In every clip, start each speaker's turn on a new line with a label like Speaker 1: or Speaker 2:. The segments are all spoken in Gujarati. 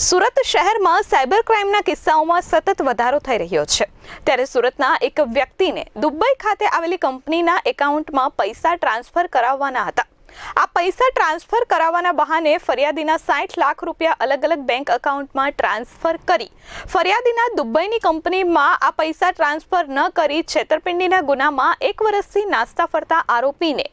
Speaker 1: સુરત શહેરમાં સાયબર ક્રાઇમના કિસ્સાઓમાં સતત વધારો થઈ રહ્યો છે. ત્યારે સુરતના એક વ્યક્તિને દુબઈ ખાતે આવેલી કંપનીના એકાઉન્ટમાં પૈસા ટ્રાન્સફર કરાવવાના હતા. આ પૈસા ટ્રાન્સફર કરાવવાના બહાને ફરિયાદીના સાઠ લાખ રૂપિયા અલગ અલગ બેંક એકાઉન્ટમાં ટ્રાન્સફર કરી. ફરિયાદીના દુબઈની કંપનીમાં આ પૈસા ટ્રાન્સફર ન કરી છેતરપિંડીના ગુનામાં એક વર્ષથી નાસ્તા ફરતા આરોપીને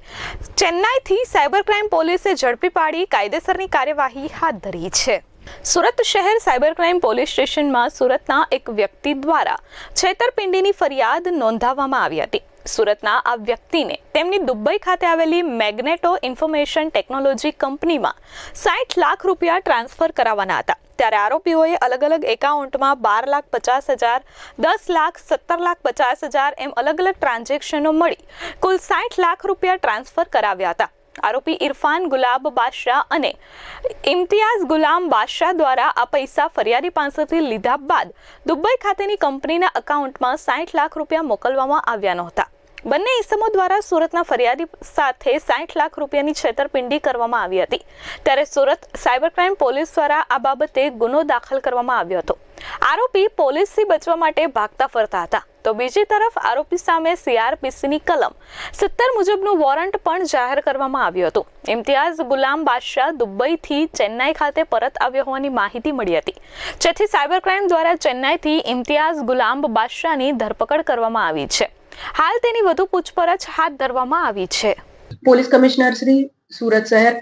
Speaker 1: ચેન્નાઈથી સાયબર ક્રાઇમ પોલીસે ઝડપી પાડી કાયદેસરની કાર્યવાહી હાથ ધરી છે. સુરત શહેર સાયબર ક્રાઇમ પોલીસ સ્ટેશનમાં સુરતના એક વ્યક્તિ દ્વારા છેતરપિંડીની ફરિયાદ નોંધાવવામાં આવી હતી. સુરતના આ વ્યક્તિને તેમની દુબઈ ખાતે આવેલી મેગ્નેટો ઇન્ફોર્મેશન ટેકનોલોજી કંપનીમાં સાઠ લાખ રૂપિયા ટ્રાન્સફર કરાવવાના હતા. ત્યારે આરોપીઓએ અલગ અલગ એકાઉન્ટમાં બાર લાખ પચાસ હજાર, દસ લાખ, સત્તર લાખ પચાસ હજાર એમ અલગ અલગ ટ્રાન્ઝેક્શનો મળી કુલ સાઠ લાખ રૂપિયા ટ્રાન્સફર કરાવ્યા હતા. આરોપી ઇરફાન ગુલાબ બાદશાહ અને ઇમ્તિયાઝ ગુલામ બાદશાહ દ્વારા આ પૈસા ફરિયાદી પાસેથી લીધા બાદ દુબઈ ખાતેની કંપનીના એકાઉન્ટમાં સાઠ લાખ રૂપિયા મોકલવામાં આવ્યા નહોતા. બંને ઇસમો દ્વારા સુરતના ફરિયાદી સાથે સાઠ લાખ રૂપિયાની છેતરપિંડી કરવામાં આવી હતી. ત્યારે સુરત સાયબર ક્રાઇમ પોલીસ દ્વારા આ બાબતે ગુનો દાખલ કરવામાં આવ્યો હતો. આરોપી પોલીસથી બચવા માટે ભાગતા ફરતા હતા. તો બીજી તરફ આરોપી સામે સીઆરપીસીની કલમ. સિત્તેર મુજબનું વોરંટ પણ જાહેર કરવામાં આવ્યું હતું. ઇમ્તિયાઝ ગુલામ બાદશાહ દુબઈથી ચેન્નાઈ ખાતે પરત આવ્યો હોવાની માહિતી મળી હતી. જેથી સાયબર ક્રાઇમ દ્વારા ચેન્નાઈથી ઇમ્તિયાઝ ગુલામ બાદશાહની ધરપકડ કરવામાં આવી છે. હાલ તેની વધુ પૂછપરછ હાથ ધરવામાં આવી છે.
Speaker 2: પોલીસ કમિશનર શ્રી સુરત શહેર,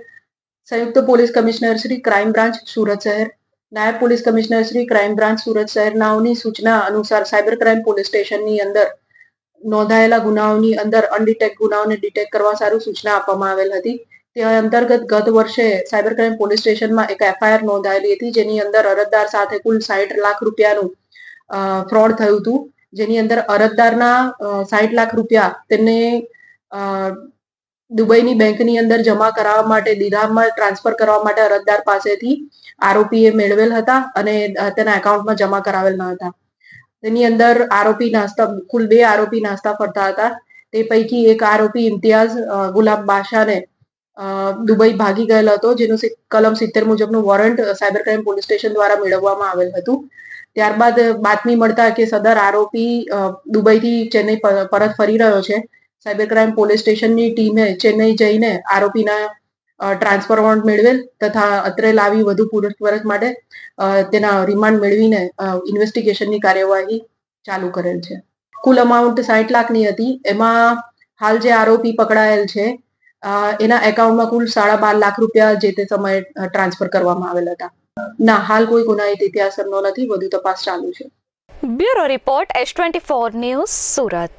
Speaker 2: સંયુક્ત police commissioner Shri crime branch Surat શહેર. નાયબ police commissioner Shri crime branch Surat શહેરનાઓની સૂચના અનુસાર સાયબર ક્રાઇમ પોલીસ સ્ટેશનની અંદર નોંધાયેલા ગુનાઓની અંદર અનડિટેક ગુનાઓને ડિટેક્ટ કરવા સારું સૂચના આપવામાં આવેલ હતી. તે અંતર્ગત ગત વર્ષે સાયબર ક્રાઇમ પોલીસ સ્ટેશનમાં એક એફઆઈઆર નોંધાયેલી હતી, જેની અંદર અરજદાર સાથે કુલ સાઠ લાખ રૂપિયાનું ફ્રોડ થયું હતું. જેની અંદર અરજદારના સાઠ લાખ રૂપિયા તેમને દુબઈની બેંકની અંદર જમા કરાવવા માટે દિરામમાં ટ્રાન્સફર કરવા માટે અરજદાર પાસેથી આરોપીએ મેળવેલ હતા અને તેના એકાઉન્ટમાં જમા કરાવેલ ન હતા. તેની અંદર આરોપી નાસ્તા, કુલ બે આરોપી નાસ્તા ફરતા હતા. તે પૈકી એક આરોપી ઇમ્તિયાઝ ગુલાબ બાશાને દુબઈ ભાગી ગયેલ હતો, જેનું કલમ સિત્તેર મુજબનું warrant cyber crime police station દ્વારા મેળવવામાં આવેલ હતું. ત્યારબાદ બાતમી મળતા કે સદર આરોપી દુબઈથી ચેન્નઈ પરત ફરી રહ્યો છે. સાયબર ક્રાઇમ પોલીસ સ્ટેશનની ટીમે ચેન્નઈ જઈને આરોપીના ટ્રાન્સફર વોરંટ મેળવેલ તથા અત્રે લાવી વધુ પૂછપરછ માટે તેના રિમાન્ડ મેળવીને ઇન્વેસ્ટિગેશનની કાર્યવાહી ચાલુ કરેલ છે. કુલ અમાઉન્ટ સાઠ લાખની હતી. એમાં હાલ જે આરોપી પકડાયેલ છે એના એકાઉન્ટમાં કુલ સાડા બાર લાખ રૂપિયા જે તે સમયે ટ્રાન્સફર કરવામાં આવેલ હતા. ના, હાલ કોઈ ગુનાહિત ઇતિહાસ નથી. વધુ તપાસ ચાલુ છે.
Speaker 1: Bureau report, S twenty four news Surat.